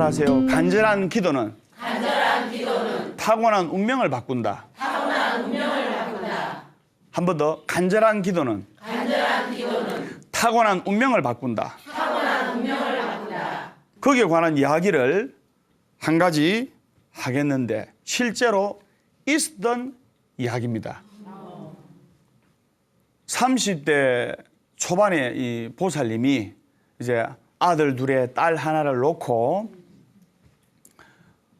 따라하세요. 간절한 기도는 타고난 운명을 바꾼다. 한 번 더 간절한 기도는 타고난 운명을 바꾼다. 거기에 관한 이야기를 한 가지 하겠는데 실제로 있었던 이야기입니다. 30대 초반에 이 보살님이 이제 아들 둘에 딸 하나를 놓고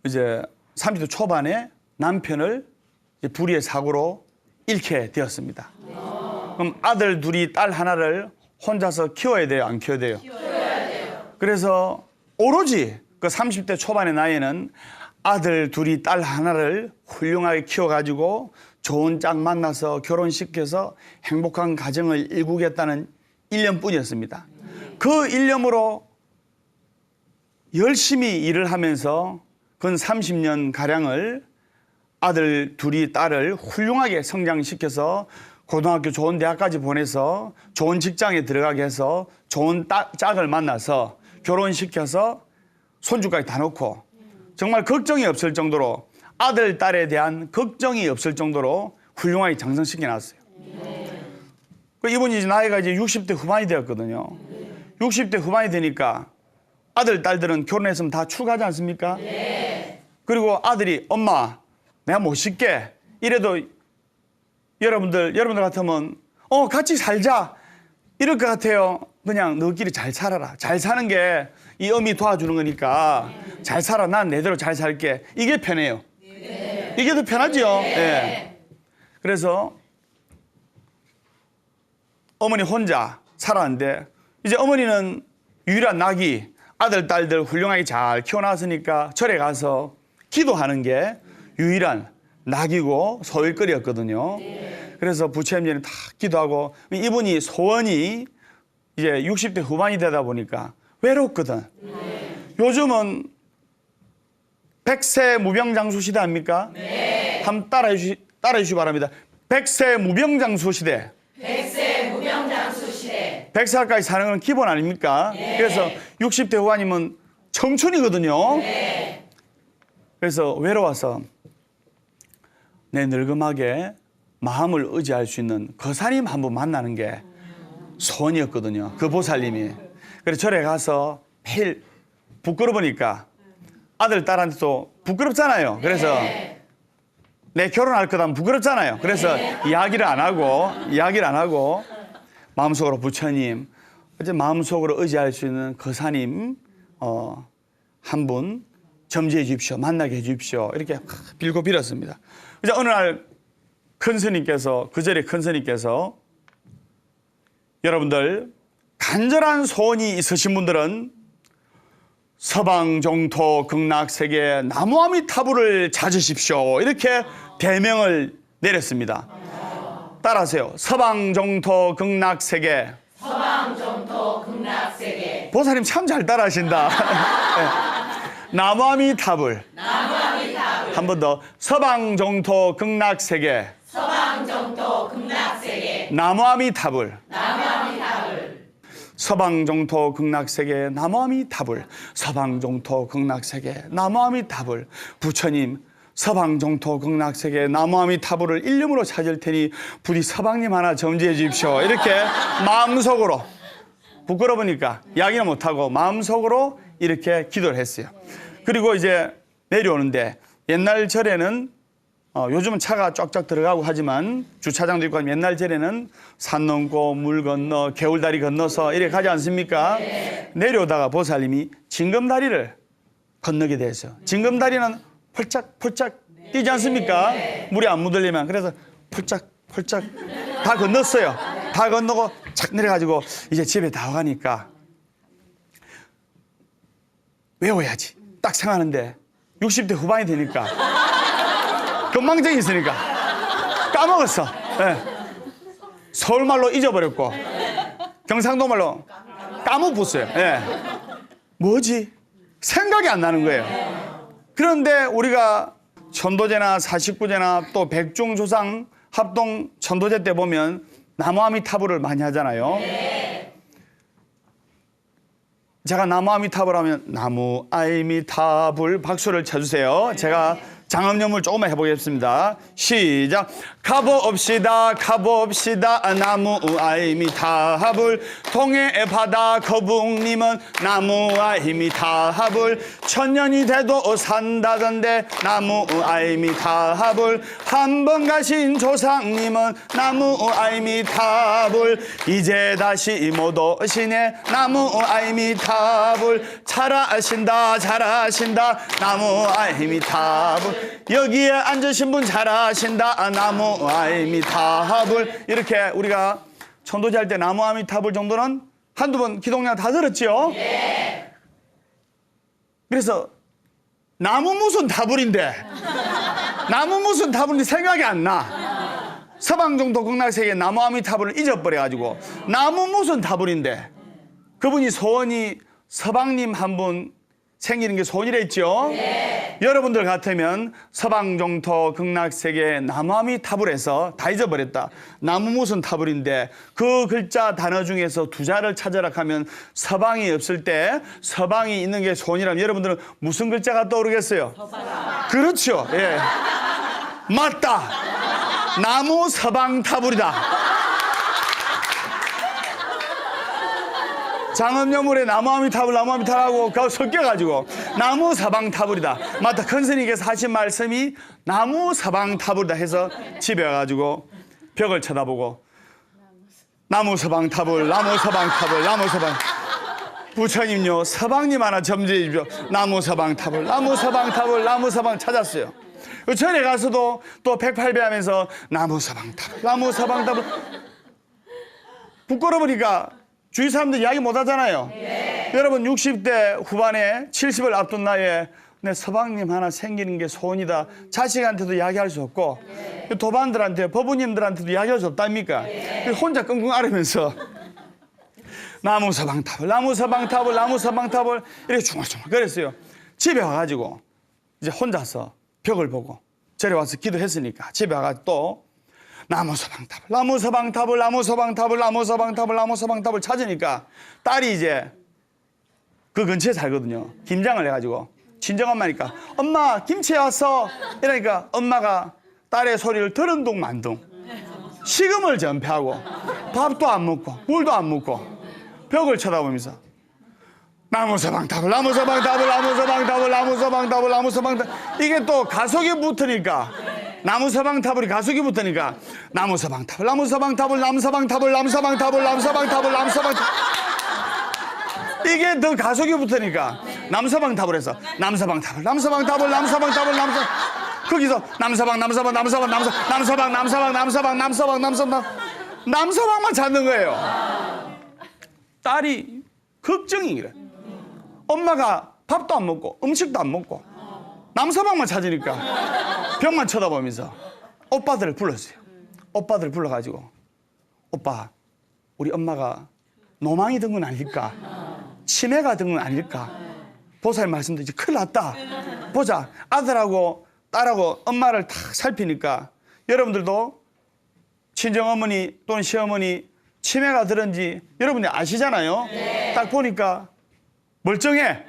이제 30대 초반에 남편을 불의의 사고로 잃게 되었습니다. 그럼 아들 둘이 딸 하나를 혼자서 키워야 돼요? 안 키워야 돼요? 그래서 오로지 그 30대 초반의 나이에는 아들 둘이 딸 하나를 훌륭하게 키워가지고 좋은 짝 만나서 결혼시켜서 행복한 가정을 일구겠다는 일념뿐이었습니다. 그 일념으로 열심히 일을 하면서 근 30년 가량을 아들 둘이 딸을 훌륭하게 성장시켜서 고등학교 좋은 대학까지 보내서 좋은 직장에 들어가게 해서 좋은 따- 짝을 만나서 결혼시켜서 손주까지 다 놓고 정말 걱정이 없을 정도로 아들 딸에 대한 걱정이 없을 정도로 훌륭하게 장성시켜 놨어요. 그 이분이 이제 나이가 이제 60대 후반이 되었거든요. 60대 후반이 되니까 아들 딸들은 결혼했으면 다 출가하지 않습니까? 그리고 아들이 엄마 내가 못 씻게 이래도 여러분들 여러분들 같으면 어 같이 살자 이럴 것 같아요. 그냥 너끼리 잘 살아라. 잘 사는 게 이 어미 도와주는 거니까 잘 살아. 난 내대로 잘 살게. 이게 편해요. 이게 더 편하죠. 예. 그래서 어머니 혼자 살았는데 이제 어머니는 유일한 낙이 아들 딸들 훌륭하게 잘 키워놨으니까 절에 가서 기도하는 게 유일한 낙이고 소일거리였거든요. 그래서 부처님전에 다 기도하고 이분이 소원이 이제 60대 후반이 되다 보니까 외롭거든. 요즘은 백세 무병장수 시대 아닙니까? 네. 한번 따라해 주시, 따라해 주시기 바랍니다. 백세 무병장수 시대. 백세 무병장수 시대 100살까지 사는 건 기본 아닙니까? 그래서 60대 후반이면 청춘이거든요. 그래서 외로워서 내 늙음하게 마음을 의지할 수 있는 거사님 한 번 만나는 게 소원이었거든요. 그 보살님이. 그래서 절에 가서 매일 부끄러우니까 아들, 딸한테도 부끄럽잖아요. 그래서 내 결혼할 거다 부끄럽잖아요. 그래서 이야기를 안 하고, 이야기를 안 하고 마음속으로 부처님, 이제 마음속으로 의지할 수 있는 거사님, 어, 한 분 점지해 주십시오. 만나게 해 주십시오. 이렇게 빌고 빌었습니다. 이제 어느 날 큰 스님께서, 그 자리에 큰 스님께서 여러분들 간절한 소원이 있으신 분들은 서방 정토 극락 세계 나무아미타불을 찾으십시오. 이렇게 대명을 내렸습니다. 따라하세요. 서방 정토 극락 세계 서방정토 극락 세계 보사님 참 잘 따라하신다. 나무아미타불 한번 더. 서방 정토 극락 세계. 서방 정토 극락 세계. 나무아미타불 나무아미타불 서방 정토 극락 세계. 나무아미타불 서방 정토 극락 세계. 나무아미타불 부처님 서방 정토 극락세계. 나무아미타불을 일념으로 찾을 테니 부디 서방님 하나 점지해 주십시오. 이렇게 마음속으로. 부끄러우니까 이야기는 못하고 마음속으로 이렇게 기도를 했어요 그리고 이제 내려오는데 옛날 절에는 어, 요즘은 차가 쫙쫙 들어가고 하지만 주차장도 있고 옛날 절에는 산 넘고 물 건너 개울다리 건너서 이렇게 가지 않습니까? 내려오다가 보살님이 징검다리를 건너게 됐어요. 징검다리는 펄짝펄짝 뛰지 않습니까? 물이 안 묻으려면 그래서 펄짝펄짝 다 건넜어요. 다 건너고 착 내려가지고 이제 집에 다 와가니까 외워야지. 딱 생각하는데 60대 후반이 되니까 건망증이 있으니까 까먹었어. 예. 서울말로 잊어버렸고 경상도 말로 까먹었어요. 예. 뭐지? 생각이 안 나는 거예요. 그런데 우리가 천도제나 사십구제나 또 백중조상 합동 천도제 때 보면 나무아미타불을 많이 하잖아요. 제가 나무 아미타불 하면 나무 아미타불 박수를 쳐주세요. 제가 장엄염을 조금만 해보겠습니다. 시작. 가봅시다, 가봅시다. 나무 아미타불. 동해 바다 거북님은 나무 아미타불. 천년이 돼도 산다던데 나무 아미타불. 한번 가신 조상님은 나무 아미타불. 이제 다시 못 오시네 나무 아미타불. 잘하신다, 잘하신다. 나무 아미타불. 여기에 앉으신 분 잘하신다. 나무 아미타불. 이렇게 우리가 천도제 할 때 나무 아미타불 정도는 한두 번 기독량 다 들었지요? 그래서 나무 무슨 타불인데 나무 무슨 타불인데 생각이 안 나. 서방정도 극락세계 나무 아미타불을 잊어버려가지고 나무 무슨 타불인데 그분이 소원이 서방님 한 분 생기는 게 소원이랬죠. 여러분들 같으면 서방정토 극락세계 나무아미 타불에서 다 잊어버렸다. 나무 무슨 타불인데 그 글자 단어 중에서 두 자를 찾아라 하면 서방이 없을 때 서방이 있는 게 소원이라면 여러분들은 무슨 글자가 떠오르겠어요? 그렇죠. 예. 맞다. 나무 서방 타불이다. 장엄여물에 나무아미탑을 나무아미탑하고 그 섞여가지고 나무 사방타불이다. 맞다. 큰 스님께서 하신 말씀이 나무 사방타불이다 해서 집에 와가지고 벽을 쳐다보고 나무 서방타불, 나무 서방타불, 나무 서방. 부처님요 서방님 하나 점지해 주십시오. 나무 서방타불, 나무 서방타불, 나무 서방 찾았어요. 그 전에 가서도 또 108배 하면서 나무 서방타불, 나무 서방타불. 부끄러우니까 주위 사람들 이야기 못 하잖아요. 여러분 60대 후반에 70을 앞둔 나이에 내 서방님 하나 생기는 게 소원이다. 자식한테도 이야기할 수 없고 도반들한테 법부님들한테도 이야기할 수 없답니까? 혼자 끙끙 앓으면서 나무 서방탑을 나무 서방탑을 나무 서방탑을 이렇게 중얼중얼 거렸어요. 집에 와가지고 이제 혼자서 벽을 보고 절에 와서 기도했으니까 집에 와가지고 또 나무 서방탑을 나무 서방탑을 나무 서방탑을 나무 서방탑을 나무 서방탑을 찾으니까 딸이 이제 그 근처에 살거든요. 김장을 해가지고. 친정 엄마니까 엄마 김치 왔어. 이러니까 엄마가 딸의 소리를 들은 둥 만둥. 식음을 전폐하고 밥도 안 먹고 물도 안 먹고 벽을 쳐다보면서 나무 서방탑을 나무 서방탑을 나무 서방탑을 나무 서방탑을 나무 서방탑 이게 또 가속이 붙으니까 나무 서방탑을 가속이 붙으니까 나무 서방탑을 나무 서방탑을 나무 서방탑을 나무 서방탑을 나무 서방탑을 나무 서방탑 이게 더 가속이 붙으니까 남서방탑을 해서 남서방탑을 남서방탑을 남서방탑을 남서 거기서 남서방 남서방 남서방 남서 남서방 남서방 남서방 남서방 남서방 남서방만 찾는 거예요. 딸이 걱정이 그래. 엄마가 밥도 안 먹고 음식도 안 먹고 남서방만 찾으니까 벽만 쳐다보면서 오빠들을 불렀어요. 오빠들을 불러가지고 오빠 우리 엄마가 노망이 든 건 아닐까? 치매가 든 건 아닐까? 보살님 말씀도 이제 큰일 났다. 보자. 아들하고 딸하고 엄마를 탁 살피니까 여러분들도 친정어머니 또는 시어머니 치매가 들은지 여러분이 아시잖아요. 딱 보니까 멀쩡해.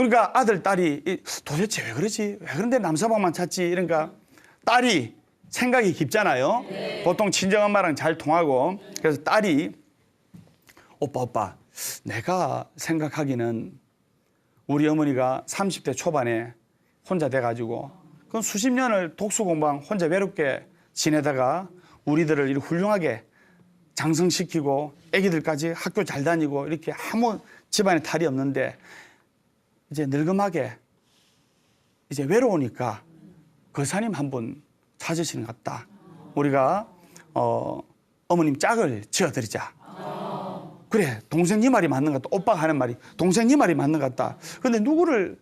그러니까 아들, 딸이 이, 도대체 왜 그러지? 왜 그런데 남서방만 찾지? 이러니까 딸이 생각이 깊잖아요. 보통 친정엄마랑 잘 통하고. 그래서 딸이 오빠, 오빠, 내가 생각하기는 우리 어머니가 30대 초반에 혼자 돼가지고 그건 수십 년을 독수 공방 혼자 외롭게 지내다가 우리들을 이렇게 훌륭하게 장성시키고 애기들까지 학교 잘 다니고 이렇게 아무 집안에 탈이 없는데 이제 늙음하게 이제 외로우니까 거사님 한 분 찾으시는 것 같다. 우리가 어, 어머님 짝을 지어드리자. 그래 동생 네 말이 맞는 것 같다. 오빠가 하는 말이 동생 네 말이 맞는 것 같다. 근데 누구를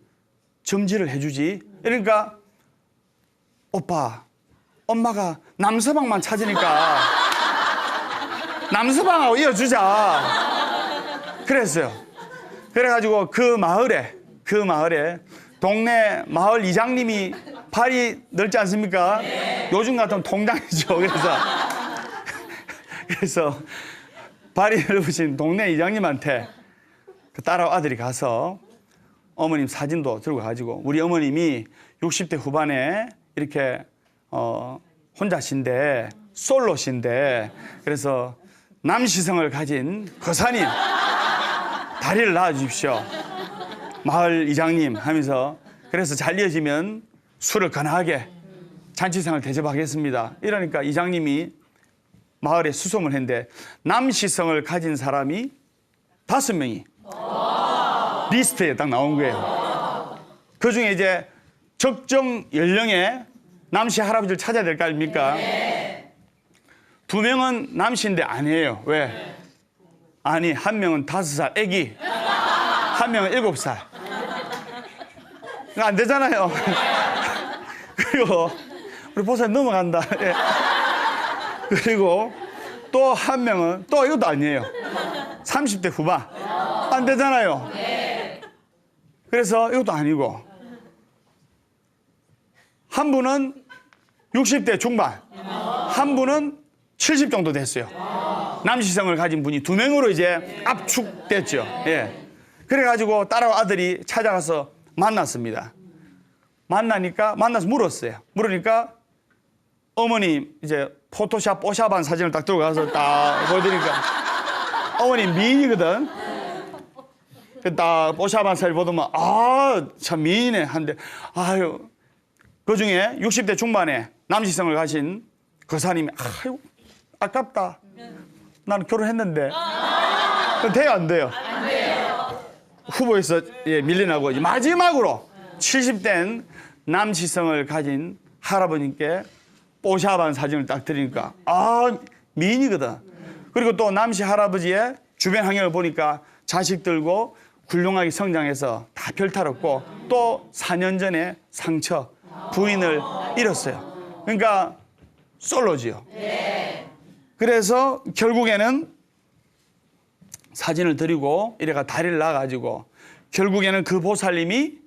점지를 해주지? 이러니까 오빠 엄마가 남서방만 찾으니까 남서방하고 이어주자. 그랬어요. 그래가지고 그 마을에 그 마을에 동네 마을 이장님이 팔이 넓지 않습니까? 요즘 같은 통장이죠. 그래서 그래서 발이 넓으신 동네 이장님한테 그 딸하고 아들이 가서 어머님 사진도 들고 가지고 우리 어머님이 60대 후반에 이렇게 어 혼자신데 솔로신데 그래서 남시성을 가진 거사님 다리를 낳아 주십시오. 마을 이장님 하면서 그래서 잘 이어지면 술을 건하게 잔치상을 대접하겠습니다. 이러니까 이장님이 마을에 수송을 했는데 남시성을 가진 사람이 다섯 명이 리스트에 딱 나온 거예요. 그 중에 이제 적정 연령의 남씨 할아버지를 찾아야 될 거 아닙니까? 두 명은 남씨인데 아니에요. 왜? 아니, 한 명은 다섯 살 애기, 한 명은 일곱 살. 안 되잖아요. 그리고 우리 보살 넘어간다. 예. 그리고 또 한 명은 또 이것도 아니에요. 30대 후반. 안 되잖아요. 그래서 이것도 아니고 한 분은 60대 중반, 한 분은 70 정도 됐어요. 남시성을 가진 분이 두 명으로 이제 압축됐죠. 예. 그래가지고 딸하고 아들이 찾아가서 만났습니다. 만나니까 만나서 물었어요. 물으니까 어머니 이제 포토샵 뽀샵한 사진을 딱 들고 가서 딱 보여드리니까 어머니 미인이거든. 그딱 뽀샵한 사진 보더만 아 참 미인이네 한데 아유 그 중에 60대 중반에 남시성을 가신 거사님이 아유 아깝다. 나는 결혼했는데 그건 돼요 안 돼요? 후보에서 예, 밀려나고 이제 마지막으로 70된 남시성을 가진 할아버님께 뽀샵한 사진을 딱 드리니까 아 미인이거든. 그리고 또 남시 할아버지의 주변 환경을 보니까 자식들고 훌륭하게 성장해서 다 별탈없고 또 4년 전에 상처 부인을 잃었어요. 그러니까 솔로지요. 그래서 결국에는 사진을 드리고 이래가 다리를 놔가지고 결국에는 그 보살님이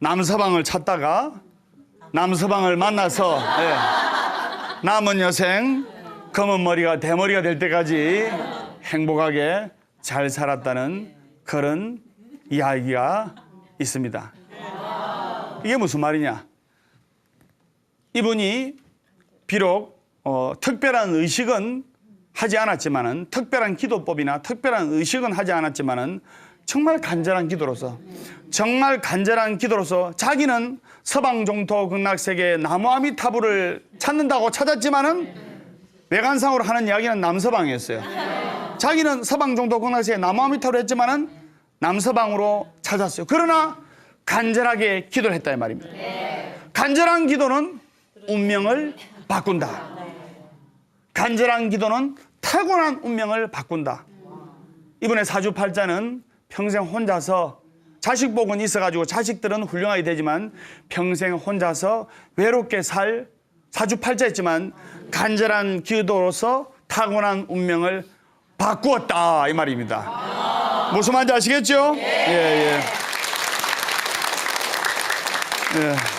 남서방을 찾다가 남서방을 만나서 예, 남은 여생 검은 머리가 대머리가 될 때까지 행복하게 잘 살았다는 그런 이야기가 있습니다. 이게 무슨 말이냐? 이분이 비록 어, 특별한 의식은 하지 않았지만은 특별한 기도법이나 특별한 의식은 하지 않았지만은 정말 간절한 기도로서 정말 간절한 기도로서 자기는 서방 종토 극락 세계의 나무 아미타불을 찾는다고 찾았지만은 외관상으로 하는 이야기는 남서방이었어요. 자기는 서방 종토 극락 세계 나무 아미타불을 했지만은 남서방으로 찾았어요. 그러나 간절하게 기도를 했다 이 말입니다. 간절한 기도는 운명을 바꾼다. 간절한 기도는 타고난 운명을 바꾼다. 이번에 사주팔자는 평생 혼자서 자식 복은 있어가지고 자식들은 훌륭하게 되지만 평생 혼자서 외롭게 살 사주팔자였지만 간절한 기도로서 타고난 운명을 바꾸었다 이 말입니다. 무슨 말인지 아시겠죠? 예, 예. 예.